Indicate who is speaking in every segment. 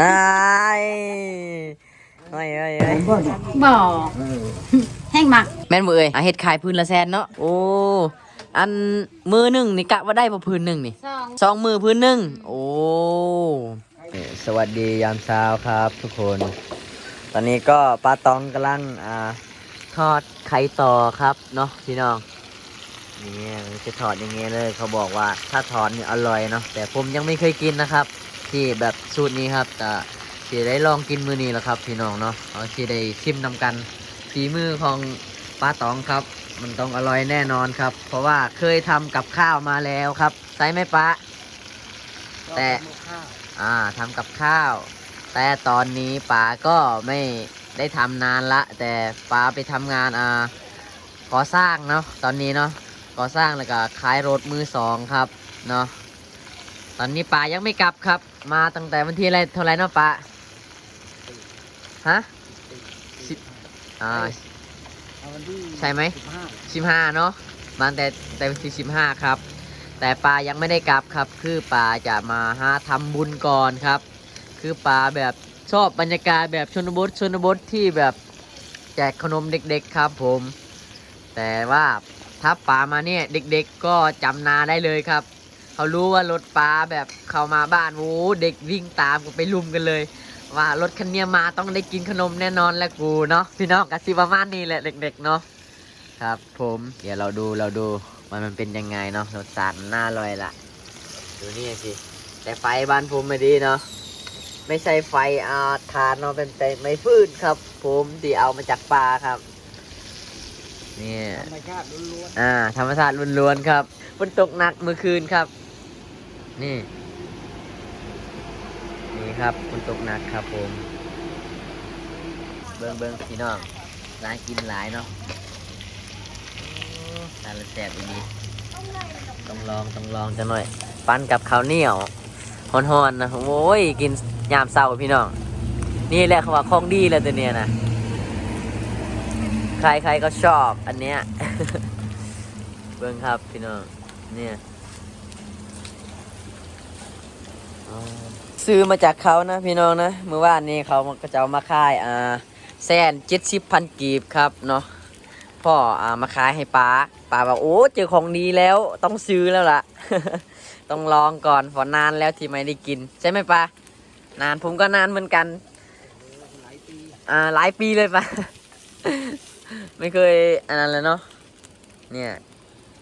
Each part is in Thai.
Speaker 1: อ้ายเฮ้ยเฮ้ยเฮ้ย
Speaker 2: บ่แห้งมัก
Speaker 1: แม่นมือเอ้ยอาเฮ็ดขายพื้นละแสนเนาะโอ้อันมือหนึ่งนี่กะว่าได้บ่พื้นหนึ่งนี่
Speaker 2: สอง
Speaker 1: สองมือพื้นหนึ่งโอ้สวัสดียามเช้าครับทุกคน ตอนนี้ก็ป้าตองกำลังอ่าทอดไข่ต่อครับเนาะพี่น้องนี่มันจะทอดอย่างเงี้ยเลย เขาบอกว่าถ้าทอดนี่อร่อยเนาะแต่ผมยังไม่เคยกินนะครับ ที่แบบสูตรนี้ครับแต่ที่ได้ลองกินมือนี้แล้วครับพี่น้องเนาะเอาที่ได้ชิมนำกันฝีมือของป้าตองครับ มันต้องอร่อยแน่นอนครับ เพราะว่าเคยทำกับข้าวมาแล้วครับใช่ไหมป้าแต่อ่าทำกับข้าว แต่ตอนนี้ป๋าก็ไม่ได้ทำนานละ แต่ป๋าไปทำงานอ่าก่อสร้างเนาะตอนนี้เนาะก่อสร้างแล้วก็ขายรถมือสองครับเนาะ ตอนนี้ป๋ายังไม่กลับครับ มาตั้งแต่วันที่อะไรเท่าไหรเนาะป๋าฮะสิบอ่าใช่ไหมสิบห้าเนาะมาตั้งแต่แต่วันที่สิบห้าครับ แต่ปลายังไม่ได้กลับครับ คือปลาจะมาหาทำบุญก่อนครับ คือปลาแบบชอบบรรยากาศแบบชนบทชนบทที่แบบแจกขนมเด็กๆครับผม แต่ว่าถ้าปลามาเนี่ยเด็กๆก็จำนาได้เลยครับ เขารู้ว่ารถปลาแบบเข้ามาบ้านโอ้เด็กวิ่งตามกันไปลุมกันเลย ว่ารถคันเนี้ยมาต้องได้กินขนมแน่นอนแหละกูเนาะพี่น้องกสิประมาณนี้แหละเด็ก ๆ เนาะครับผมเดี๋ยวเราดูเราดูมันมันเป็นยังไงเนาะรสชาติมันน่าอร่อยละดูนี่สิแต่ไฟบ้านผมไม่ดีเนาะไม่ใช่ไฟอาทานเนาะเป็นแต่ไม่ฟืนครับ ผมที่เอามาจากป่าครับนี่
Speaker 3: ธรรมชาติล้วน
Speaker 1: อ่าธรรมชาติล้วนๆครับฝนตกหนักเมื่อคืนครับ นี่ นี่ครับฝนตกหนักครับผม เบิ้งเบิ้งพี่น้องร้านกินหลายเนาะทานแล้วแซ่บอีนี้ต้องลองต้องลองจังหน่อย ปั้นกับข้าวเหนียวฮ้อนๆนะโอ้ยกินยามเช้าพี่น้อง นี่แหละเขาว่าของดีแล้วตัวเนี้ยนะใครๆก็ชอบอันเนี้ย เบิ้งครับพี่น้องเนี่ยอ๋อ ซื้อมาจากเขานะพี่น้องนะเมื่อวานนี้เขาก็จะเอามาขายอ่าแสนเจ็ดสิบพันกีบครับเนาะพ่ออ่ามาขายให้ป้าป้าบอกโอ้เจอของดีแล้วต้องซื้อแล้วล่ะ ต้องลองก่อนเพอนานแล้วที่ไม่ได้กิน ใช่ไหมป้านานผมก็นานเหมือนกัน
Speaker 3: หลายปี
Speaker 1: อ่าหลายปีเลยป้าไม่เคยอันนั้นเลยเนาะเนี่ย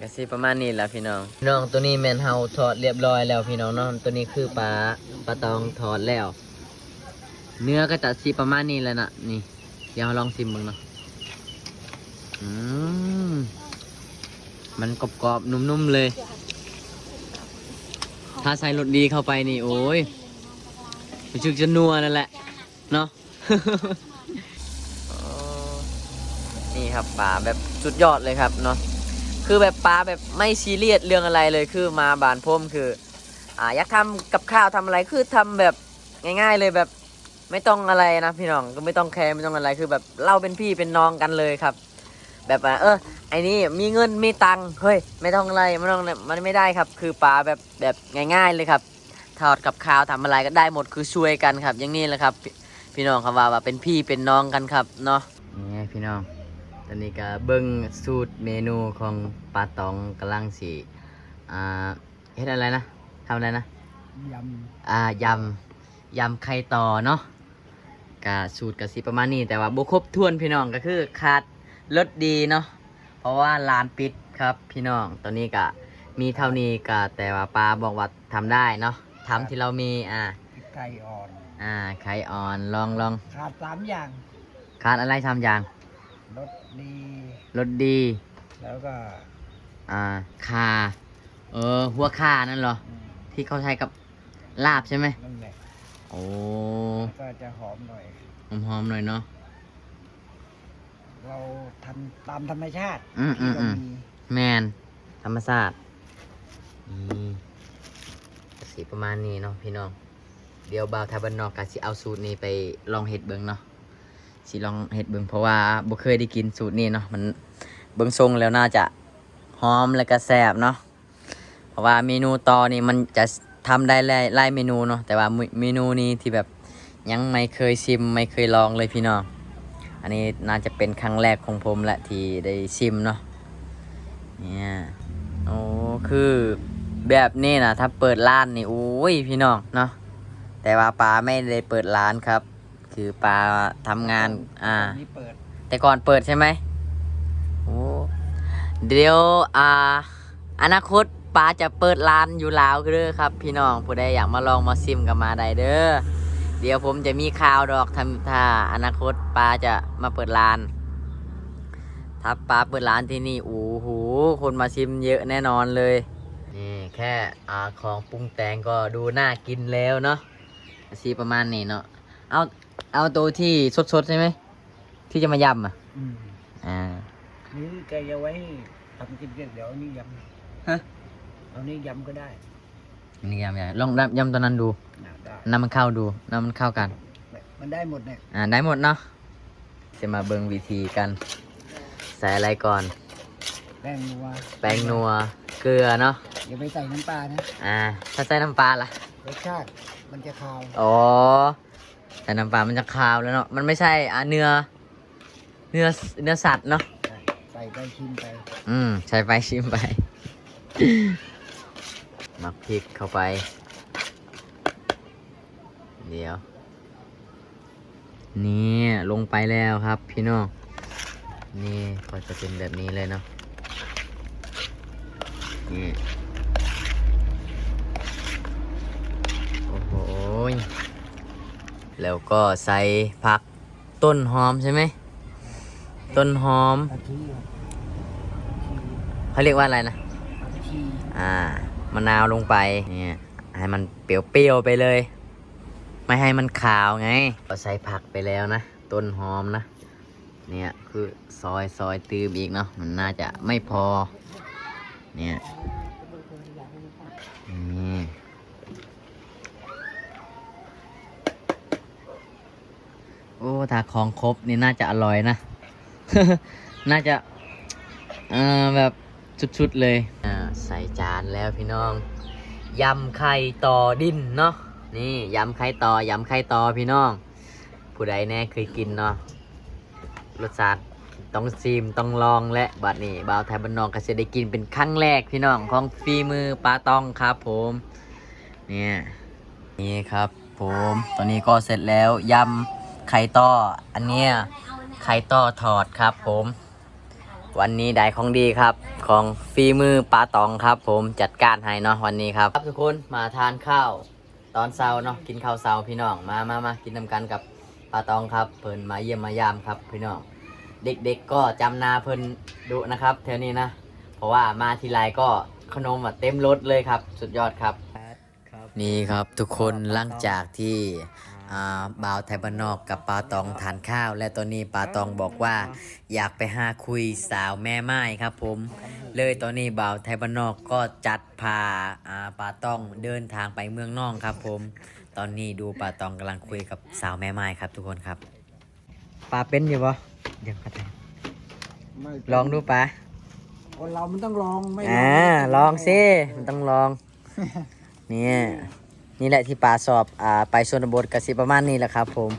Speaker 1: ก็สิประมาณนี้แหละพี่น้อง น้องตัวนี้แมนเฮาถอดเรียบร้อยแล้วพี่น้องเนาะตัวนี้คือปลาปลาตองถอดแล้ว เนื้อก็จะสิประมาณนี้แล้วนะนี่ เดี๋ยวลองชิมมึงเนาะอืมมันกรอบๆนุ่มๆเลย ถ้าใส่รสดีเข้าไปนี่โอ้ยรู้สึกจะนัวนั่นแหละเนาะนี่ครับปลาแบบสุดยอดเลยครับเนาะ คือแบบปลาแบบไม่ซีเรียสเรื่องอะไรเลยคือมาบานพมคือ อ่าอยากทำกับข้าวทำอะไรคือทำแบบง่าย ๆเลยแบบไม่ต้องอะไรนะพี่น้องก็ไม่ต้องแคร์ไม่ต้องอะไรคือแบบเล่าเป็นพี่เป็นน้องกันเลยครับ แบบว่าเออไอ้นี่มีเงินมีตังค์เฮ้ยไม่ต้องอะไรไม่ต้องมันไม่ได้ครับ คือปลาแบบแบบง่าย ๆเลยครับทอดกับข้าวทำอะไรก็ได้หมดคือช่วยกันครับ อย่างนี้แหละครับ พี่น้องคำว่าว่าเป็นพี่เป็นน้องกันครับเนาะนี่ไงพี่น้อง ตอนนี้ก็เบิ้งสูตรเมนูของปลาตองกำลังสีอ่าเฮ็ดอะไรนะทำอะไรนะ
Speaker 3: ย
Speaker 1: อ่ายำยำไข่ต่อเนาะกะสูตรกะสิประมาณนี้แต่ว่าบุครบถ้วนพี่น้องก็คือขาดรสดีเนาะเพราะว่าร้านปิดครับพี่น้องตอนนี้กะมีเท่านี้กะแต่ว่าปลาบอกว่าทำได้เนาะทำที่เรามีอ่าำ
Speaker 3: ไก่อ่อน
Speaker 1: อ่าไข่อ่อนลองลอง
Speaker 3: ขาดสามอย่าง
Speaker 1: ขาดอะไรทำอย่าง
Speaker 3: รสดี
Speaker 1: รสดี
Speaker 3: แล้วก็
Speaker 1: อ่าคาเออ หัวข่านั่นเหรอ
Speaker 3: อืม
Speaker 1: ที่เขาใช้กับลาบใช่ไหม
Speaker 3: นั่นแหละ
Speaker 1: โอ้
Speaker 3: แล้วก็จะหอมหน่อย
Speaker 1: หอมๆหน่อยเนาะ
Speaker 3: เราทำตามธรรมชาติ
Speaker 1: อืมอื
Speaker 3: ที่
Speaker 1: ม
Speaker 3: เรา
Speaker 1: อืม
Speaker 3: มี
Speaker 1: แมนธรรมศาสตร์นี่สีประมาณนี้เนาะพี่น้อง เดี๋ยวบ่าวไทยบ้านนอกกะสิเอาสูตรนี้ไปลองเห็ดเบิงเนาะ สิลองเห็ดเบิงเพราะว่าบ่เคยได้กินสูตรนี้เนาะมันเบิงทรงแล้วน่าจะหอมและก็แซ่บเนาะเพราะว่าเมนูต่อนี่มันจะทำได้หลายหลายเมนูเนาะแต่ว่าเมนูนี้ที่แบบยังไม่เคยชิมไม่เคยลองเลยพี่น้องอันนี้น่าจะเป็นครั้งแรกของผมแหละที่ได้ชิมเนาะเนี่ยโอ้คือแบบนี้นะถ้าเปิดร้านนี่โอ้ยพี่น้องเนาะแต่ว่าปลาไม่ได้เปิดร้านครับ คือปลาทำงาน อ่า
Speaker 3: นี่เปิด
Speaker 1: แต่ก่อนเปิดใช่ไหมโอ้เดี๋ยวอ่า อนาคตปาจะเปิดร้านอยู่ลาวเด้อครับ พี่น้องผู้ใดอยากมาลองมาซิมกับมาได้เด้อเดี๋ยวผมจะมีข่าวดอกทำถ้าอนาคตปาจะมาเปิดร้านถ้าปาเปิดร้านที่นี่โอ้โหคนมาชิมเยอะแน่นอนเลย นี่แค่อ่าของปรุงแต่งก็ดูน่ากินแล้วเนาะสีประมาณนี้เนาะเอา เอาตัวที่สดๆใช่ไหม ที่จะมายำอะ
Speaker 3: อืม
Speaker 1: อ่า
Speaker 3: นี่แกจะไว้ทำกินเดี๋ยวเอานี่ยำ
Speaker 1: ฮะ
Speaker 3: เอานี่ยำก็ได้
Speaker 1: นี่ยำใหญ่ลองยำตอนนั้นดู
Speaker 3: น่าได้
Speaker 1: น้ำมันเข้าดูน้ำมันเข้ากัน
Speaker 3: มันได้หมดเนี่ย
Speaker 1: อ่าได้หมดเนาะ จะมาเบิ่งวิธีกัน ใส่อะไรก่อน
Speaker 3: แป้งนัว
Speaker 1: แป้งนัว เกลือเนาะ
Speaker 3: อย่าไปใส่น้ำปลานะ
Speaker 1: อ่า ถ้าใส่น้ำปลาล่ะ
Speaker 3: รสชาติมันจะคาว
Speaker 1: อ๋อ ใส่น้ำปลามันจะคาวแล้วเนาะ มันไม่ใช่อ่าเนื้อ เนื้อ เนื้อสัตว์เนาะ
Speaker 3: ใส่ใส่ไปชิมไป
Speaker 1: อืมใช้ไปชิมไป หมักพริกเข้าไป เดี๋ยว นี่ลงไปแล้วครับพี่น้อง นี่ก็จะเป็นแบบนี้เลยเนาะ นี่ โอ้โหย แล้วก็ใส่ผักต้นหอมใช่ไหม ต้นหอม
Speaker 3: กะทิอะ
Speaker 1: เขาเรียกว่าอะไรนะ
Speaker 3: กะทิ
Speaker 1: อ่ามะนาวลงไปเนี่ยให้มันเปรี้ยวๆไปเลย ไม่ให้มันขาวไงก็ใส่ผักไปแล้วนะ ต้นหอมนะ เนี่ยคือซอยซอยตืมอีกเนาะมันน่าจะไม่พอ เนี่ยนี่ โอ้ถ้าของครบนี่น่าจะอร่อยนะ น่าจะเออแบบชุดๆเลยอ่าใส่จานแล้วพี่น้องยำไข่ต่อดินเนาะนี่ยำไข่ต่อยำไข่ต่อพี่น้อง ผู้ใดแน่เคยกินเนาะรสชาติต้องซีมต้องลองและบัดนี้บ่าวไทยบ้านนอกก็จะได้กินเป็นครั้งแรกพี่น้องของฝีมือปลาตองครับผมเนี่ยนี่ครับผมตอนนี้ก็เสร็จแล้วยำ ไข่ต่ออันเนี้ยไข่ต่อทอดครับ ผม วันนี้ได้ของดีครับ ของฝีมือปลาตองครับ ผมจัดการให้เนาะวันนี้ครับครับทุกคนมาทานข้าว ตอนเช้าเนาะกินข้าวเช้าพี่น้องมามามากินนำกันกับปลาตองครับ เพิ่นมาเยี่ยมมายามครับพี่น้องเด็กๆก็จำหนาเพิ่นดุนะครับแถวนี้นะ เพราะว่ามาทีไรก็ขนมอะเต็มรถเลยครับ สุดยอดครับ นี่ครับทุกคนหลังจากที่อ่า บ่าวไทยบ้านนอกกับปาตองทานข้าว และตอนนี้ปาตองบอกว่าอยากไปหาคุยสาวแม่ไม้ครับผม เลยตอนนี้บ่าวไทยบ้านนอกก็จัดพาอ่าปาตองเดินทางไปเมืองน่องครับผม ตอนนี้ดูปาตองกำลังคุยกับสาวแม่ไม้ครับ ทุกคนครับปลาเป็นอยู่ปะเดี๋ยวครับ
Speaker 3: ไม่
Speaker 1: ลองดูปลา
Speaker 3: คนเรามันต้องลองไม่
Speaker 1: อ่าลองสิมันต้องลองเนี่ย นี่แหละที่ป่าสอบอ่าไปชนบทกสิประมาณนี้แหละครับ ผม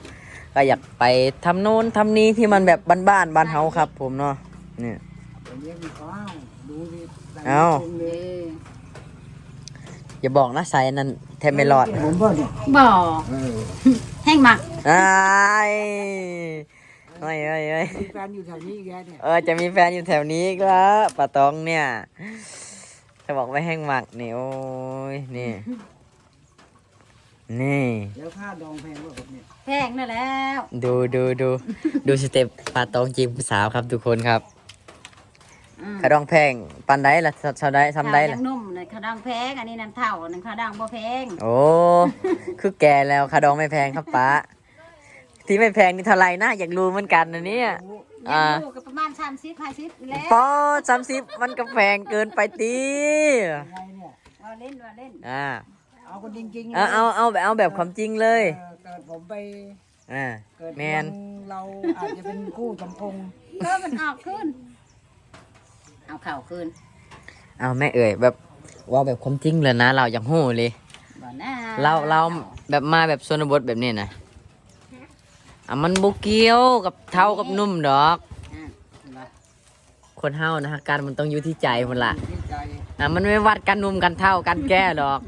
Speaker 1: ก็อยากไปทำโน้นทำนี้ที่มันแบบบ้านๆบ้านเฮาครับ ผมเนาะเนี่ย
Speaker 3: อย่างนี้มีข้าวดูสิใส่
Speaker 1: เอ้า
Speaker 3: ปรุงเลย
Speaker 1: อย่าบอกนะใส่อันนั้นแทบไม่รอด
Speaker 3: ผมบ่เนี่ย
Speaker 2: บ่
Speaker 3: เออ
Speaker 2: แห้งหมัก
Speaker 1: อ้ายเอ้ยเอ้ยเอ้ย
Speaker 3: มีแฟนอยู่แถวนี้แกเนี่ย
Speaker 1: เออจะมีแฟนอยู่แถวนี้อีก็ป้าตองเนี่ยจะบอกไม่แห้งหมักนี่โอ้ยนี่ นี่
Speaker 3: แล้วค่าดองแพงกว่าผมเนี่ย
Speaker 2: แห้งนั่นแล้ว
Speaker 1: ดูดูดูดูสเต็ปปลาตองจีบสาวครับทุกคนครับ
Speaker 2: อืม
Speaker 1: ขะดองแพงปันได้ละชาวได้ทำได้
Speaker 2: ข้าว
Speaker 1: ละ
Speaker 2: ยังนุ่มเลยข้าวดังแพงอันนี้น้ำเท่าอันนึงข้าวดังบ่แพง
Speaker 1: โอ้ คือแก่แล้วขะดองไม่แพงครับป้า ที่ไม่แพงนี่เท่าไหร่นะอยากรู้เหมือนกันนะเนี่ย อ่า
Speaker 2: ยังลูกก็ประมาณ30 50แล้ว
Speaker 1: ปอสามสิบมันก็แพงเกินไปตี
Speaker 3: ยังไงเนี่ย
Speaker 2: ว่าเล่นว่าเล่น
Speaker 1: อ่า
Speaker 3: เอาคนจริงๆ
Speaker 1: เอาเอาเอาแบบเอาแบบความจริงเลย
Speaker 3: เออเกิดผมไป
Speaker 1: อ่า
Speaker 3: เกิด
Speaker 1: แมน
Speaker 3: วันเรา อาจจะเป็นคู่สมพงษ์
Speaker 2: ก็มันออกขึ้น เอาเข่าขึ้น
Speaker 1: เอาแม่เอ่ยแบบว่าแบบความจริงเลยนะ เราอยากหู้เลย
Speaker 2: บ่น่า
Speaker 1: เราเราแบบมาแบบชนบทแบบนี้นะอะมันบ่เกี่ยวกับเท่ากับนุ่มดอก
Speaker 2: อะเห็นปะ
Speaker 1: คนเฮานะฮะการมันต้องอยู่ที่ใจมันละ
Speaker 3: ที่ใจ
Speaker 1: อะมันไม่วัดกันนุ่มกันเท่ากันแก้ดอก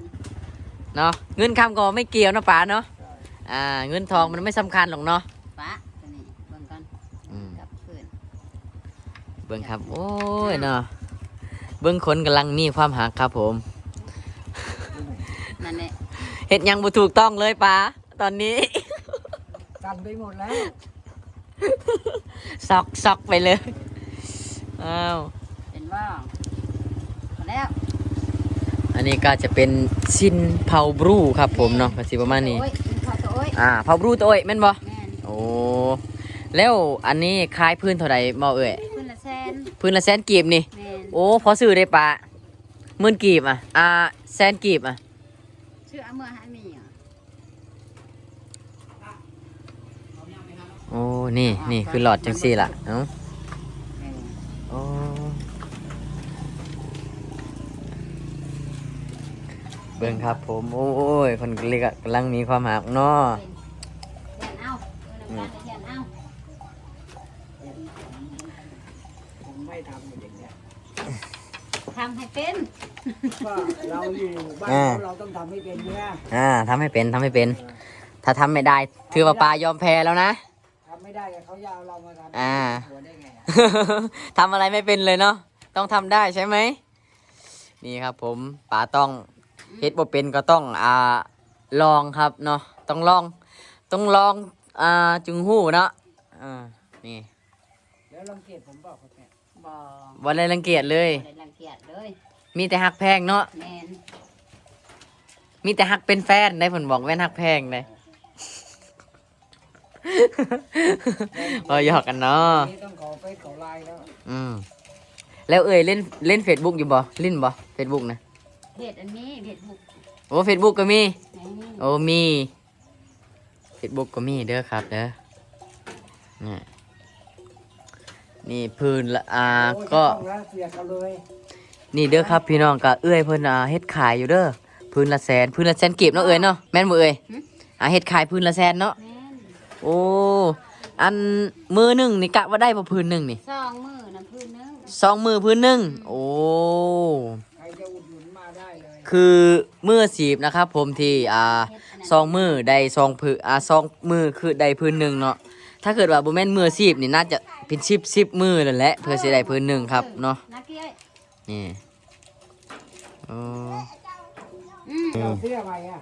Speaker 1: เนาะเงินคำก็ไม่เกี่ยวนะป๋าเนาะอ่าเงินทองมันไม่สำคัญหรอกเนาะ
Speaker 2: ปะตัวนี้เบิ่งก่อน
Speaker 1: อืม
Speaker 2: กับเพื่อน
Speaker 1: เบิ่งครับโอ้ยเนาะเบิ่งคนกำลังมีความหักครับผม
Speaker 2: นั่นแหละ
Speaker 1: เฮ็ดหยังบ่ถูกต้องเลยป๋าตอนนี้
Speaker 3: กันไปหมดแล้ว
Speaker 1: ซอกซอกไปเลยอ้าว
Speaker 2: เป็นว่าพอแล้ว
Speaker 1: อันนี้ก็จะเป็นชินเผาบรูครับผมเนาะก็สิประมาณนี้
Speaker 2: โอ้ยกินข้าวตัวโอ้ย
Speaker 1: อ่าเผาบรูตัวเอ้ยแม่นบ่
Speaker 2: แม่น
Speaker 1: โอ้แล้วอันนี้คล้ายพื้นเท่าใดบ่เอ้ย
Speaker 2: ขึ้นละแสน
Speaker 1: พื้นละแสนกีบนี่
Speaker 2: แม่น
Speaker 1: โอ้พอซื้อได้ปะหมื่นกีบอะอ่าแสนกีบอะ
Speaker 2: ชื่อเอาเมื่อให้มีอะ
Speaker 1: โอ้นี่นี่คือหลอดจังซี่ล่ะเอ้า
Speaker 2: เออ
Speaker 1: โอ้ เบิ่งครับผม โอ้ยคนเล็กกำลังมีความหักเนาะ
Speaker 2: เทียนเอาเออน้ำตาลเทียนเอา
Speaker 3: ผมไม่ทำอย่างเงี้ย
Speaker 2: ทำให้เป็น
Speaker 3: ก็เราอยู่บ้านเราเราต้องทำให้เป็นเนี่ย
Speaker 1: อ่าทำให้เป็นทำให้เป็น ถ้าทำไม่ได้ ถือว่าปลายอมแพ้แล้วนะ
Speaker 3: ทำไม่ได้เขาจะเอาเรามาทำ
Speaker 1: อ่า
Speaker 3: หัวได้ไงอะ
Speaker 1: ทำอะไรไม่เป็นเลยเนาะต้องทำได้ใช่ไหมนี่ครับผมป๋าต้อง เฮ็ดบ่เป็นก็ต้องอ่าลองครับเนาะต้องลอง ต้องลองอ่าจึงหู้เนาะอ่านี่
Speaker 3: แล้วรังเกียจผมบอกเขาแค่
Speaker 2: บ่
Speaker 1: บ่ได้รังเกียจเลย
Speaker 2: บ่ได้รังเกียจเลย
Speaker 1: มีแต่ฮักแพงเนาะ
Speaker 2: แม่น
Speaker 1: มีแต่ฮักเป็นแฟนได้ผลบอกแม่นฮักแพงได้พอหยอกกันเนาะ
Speaker 3: นี่ต้องขอเฟซขอไลน์แล้ว
Speaker 1: อืมแล้วเอ่ยเล่นเล่นเฟซบุ๊กอยู่บ่เล่นบ่เฟซบุ๊กนะ
Speaker 2: เพจอันนี้เพจบุก
Speaker 1: โอ้เฟซบุ๊กก็มี
Speaker 2: นี่
Speaker 1: โอ้มีเฟซบุ๊กก็มีเด้อครับเด้อนี่นี่พื้นละอ่า
Speaker 3: โอ้ย
Speaker 1: ก็
Speaker 3: ต้องแล้วเสียเขาเลย
Speaker 1: นี่เด้อครับพี่น้องก็เอื้อยเพิ่นอ่าเฮ็ดขายอยู่เด้อพื้นละแสนพื้นละแสนเก็บเนาะเอ้ยเนาะแม่นบ่เอ้ยอ่าเฮ็ดขายพื้นละแสนเนาะ
Speaker 2: แม่น
Speaker 1: โอ้อันมือหนึ่งนี่กะว่าได้บ่พื้นหนึ่งนี่
Speaker 2: สองมือน้ำพื้นนึง
Speaker 1: สองมือพื้นหนึ่งโอ้
Speaker 3: คือมื
Speaker 1: อสีบนะครับ ผมที่อ่า
Speaker 2: เฮ็ดอันนั้น
Speaker 1: สองมือได้สองพื้นอ่าสองมือคือได้พื้นหนึ่งเนาะถ้าเกิดว่าบ่แม่นมือสีบนี่น่าจะเป็นสิบสิบมือนั่นแหละเพื่อสิได้พื้นหนึ่งครับเนาะ
Speaker 2: นักเกี้ย
Speaker 1: นี่โอ้
Speaker 2: อืม
Speaker 3: เอาเสื้อใหม่อะ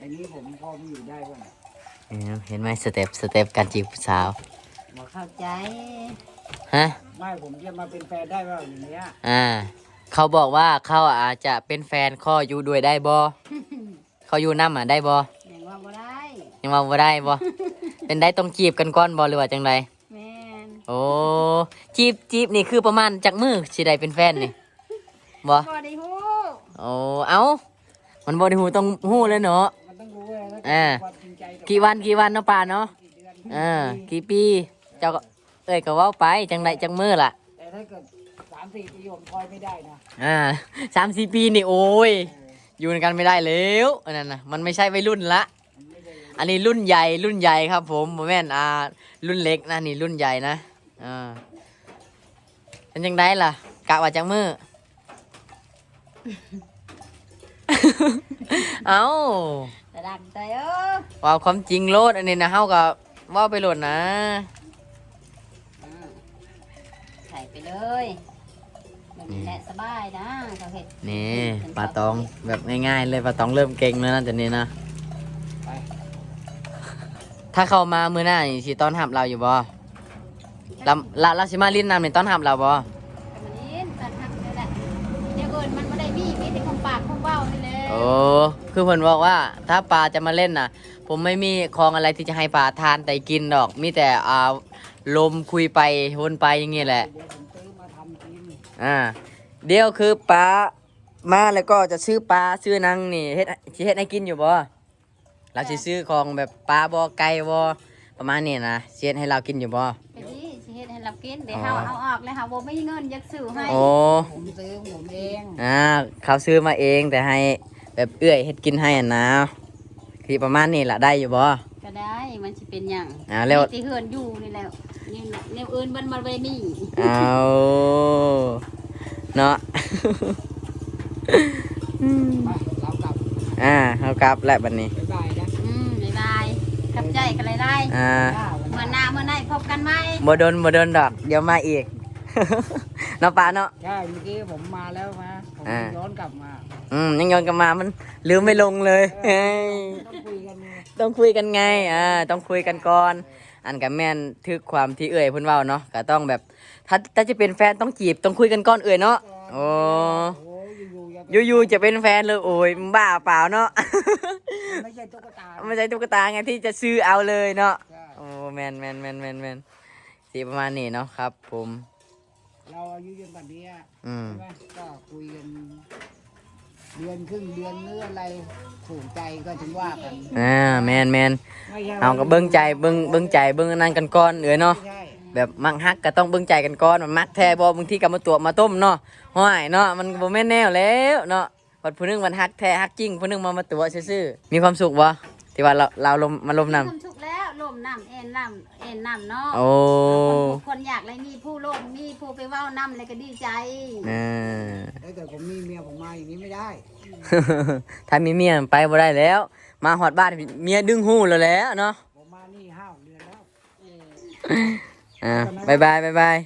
Speaker 3: อันนี้ผมพอมีอยู่ได้ป่ะ
Speaker 1: เห็นไหมสเต็ปสเต็ปการจีบสาว
Speaker 2: บ่เข้าใจ
Speaker 1: ฮะ
Speaker 3: ไม่ผมจะมาเป็นแฟนได้ป่ะอย่างเงี้ย
Speaker 1: อ่า เขาบอกว่าเขาอาจจะเป็นแฟนข้ออยู่ด้วยได้บ่เขาอยู่น้ำอะได้บ่
Speaker 2: ยังว่าบ่ได้
Speaker 1: ยังว่าบ่ได้บ่ เป็นได้ต้องจีบกันก่อนบ่หรือว่าจังได
Speaker 2: แม่น
Speaker 1: โอ้จีบจีบนี่คือประมาณจักมือสิได้เป็นแฟนนี่บ่
Speaker 2: บ่ได้ฮู้
Speaker 1: โอ้เอ้า มันบ่ได้ฮู้ต้องฮู้เลยเนาะ
Speaker 3: มันต้องรู้เลยแล้ว
Speaker 1: อ่า
Speaker 3: ความจริงใจต่อ
Speaker 1: กี่วันกี่วันเนาะป่าเนาะ
Speaker 3: กี่เดือน
Speaker 1: อ่ากี่ปี เจ้าก็ เอ้ยก็เว้าไปจังไดจังมือล่ะ
Speaker 3: แต่ถ้าเกิดสามสี่ปีผมคอยไม่ได้นะ
Speaker 1: อ่าสามสี่ปีนี่โอ้ย อยู่กันไม่ได้แล้วอันนั้นนะมันไม่ใช่วัยรุ่นละ
Speaker 3: มันไม่ได้
Speaker 1: อันนี้รุ่นใหญ่รุ่นใหญ่ครับ ผมโมแม่นอ่า รุ่นเล็กนะนี่รุ่นใหญ่นะอ่าเป็นยังไงล่ะ กะว่าจังมือ เอา
Speaker 2: แต่ดักใจเออ
Speaker 1: ว่าความจริงโลดอันนี้นะเฮาก็ว่าไปโลดนะ
Speaker 2: อืมใส่ ไปเลยแบบนี้แหละสบายนะเขาเฮ็ด
Speaker 1: นี่ปลาตองแบบง่ายๆเลยปลาตองเริ่มเก่งแล้วนะแต่นี้นะ
Speaker 3: ไป
Speaker 1: ถ้าเข้ามามือหน้านี่สิต้อนรับเราอยู่บ่เราเราเราสิมาลิ้นนำในต้อนรับเราบ่
Speaker 2: แต่มันนี้ตัดหักเลยแหละเดี๋ยวเกินมันไม่ได้มีมีแต่ของปากของเบ้านี่แหละ
Speaker 1: โอ้คือเพิ่นบอกว่า ถ้าปลาจะมาเล่นน่ะ ผมไม่มีของอะไรที่จะให้ปลาทานแต่กินดอก มีแต่อ่าลมคุยไปวนไปอย่างงี้แหละ อ่า เดี๋ยวคือปลามาแล้วก็จะซื้อปลาซื้อนังนี่เฮ็ดสิเฮ็ดให้กินอยู่บ่เราสิซื้อของแบบปลาบ่ไก่บ่ประมาณนี้นะสิเฮ็ดให้เรากินอยู่บ่
Speaker 2: ไปดิสิเฮ็ดให้เรากินเดี๋ยว
Speaker 1: อ๋อ
Speaker 2: เฮาเอาออกแล้วเฮาบ่มีเงินยักซื้อให้
Speaker 1: โอ้
Speaker 3: ผมซื้อของผมเอง
Speaker 1: อ่าเขาซื้อมาเองแต่ให้แบบเอื้อยเฮ็ดกินให้อะนะที่ประมาณนี้ล่ะได้อยู่บ่
Speaker 2: ก็ได้มันสิเป็นหยัง
Speaker 1: อ่าแล้ว
Speaker 2: มีที่เฮือนอยู่นี่แหล้วนี่แหละแนวอื่นมันมันบ่ได้มี
Speaker 1: เอาเนาะ
Speaker 3: ไปเรากลับ
Speaker 1: อ่าเขากลับแล้วบัดนี้
Speaker 3: บ๊ายบายนะ
Speaker 2: อืมบ๊ายบายขับใจกันเลยได้
Speaker 1: อ่า
Speaker 3: ข้าวกัน
Speaker 2: เมื่อหน้าเมื่อไหนพบกันไหม
Speaker 1: บ่โดนบ่โดนดอก เดี๋ยวมาอีก เนาะป้าเนาะ
Speaker 3: ใช่เมื่อกี้ผมมาแล้วนะผม
Speaker 1: อ่า
Speaker 3: ย้อนกลับมา
Speaker 1: อืมยังย้อนกลับมามันลืมไม่ลงเลยเฮ้ย
Speaker 3: ต้องคุยกันไง
Speaker 1: ต้องคุยกันไงอ่าต้องคุยกันก่อน อันกับแม่นทึกความที่เอ่ยเพิ่นเว้าเนาะก็ต้องแบบถ้าถ้าจะเป็นแฟนต้องจีบต้องคุยกันก่อนเอ่ยเนาะโอ้
Speaker 3: โอ้ยอยู่ๆ
Speaker 1: อยู่ๆจะเป็นแฟนเลยโอ้ยมึงบ้าเปล่าเนาะ
Speaker 3: ไม่ใช่ตุ๊กตา
Speaker 1: ไม่ใช่ตุ๊กตาไงที่จะซื้อเอาเลยเนาะ
Speaker 3: ใช่
Speaker 1: โอ้แมนแมนแมนแมนแมนสีประมาณนี้เนาะครับ ผม
Speaker 3: เราอายุเยอะกว่านี้อะ
Speaker 1: อืม
Speaker 3: ใช่ไหมก็คุยกัน เดือนครึ่งเดือนหรืออะไรถูกใจก็ถึงว่ากัน
Speaker 1: อ่าแมนแมน
Speaker 3: ไม่ใช่ว่
Speaker 1: เอาก็เบิ้งใจเบิ้งเบิ้งใจเบิ้งอันนั้นกันก่อนเอ๋ยเนาะ
Speaker 3: ไม่ใช่
Speaker 1: แบบมักฮักก็ต้องเบิ้งใจกันก่อนมันมักแท้บ่บางทีก็มาตัวมาต้มเนาะห้อยเนาะมันก็บ่แม่นแนวแล้วเนาะวันผู้หนึงมันฮักแท้ฮักจริงผู้หนึงมามาตัวซื่อๆมีความสุขบ่ที่ว่าเราเราลมมาลมน้
Speaker 2: ความสุข แล้วลมน้ำเอ็นน้ำเอ็นน้ำเนาะำ
Speaker 1: โอ้
Speaker 2: คนทุกคนอยากเลยมีผู้ลมมีผู้ไปเว้าน้ำเลยก็ดีใจ
Speaker 1: อ่า
Speaker 3: ถ้าเกิดผมมีเมียผมมาอย่างนี้ไม่ได้
Speaker 1: ถ้ามีเมียไปบ่ได้แล้ว มาหอดบ้านเมียดึงหูแล้วแหล้วเนาะ
Speaker 3: ผมมานี่ห้าหกเดือนแล้ว
Speaker 1: อ่าบายบายบายบาย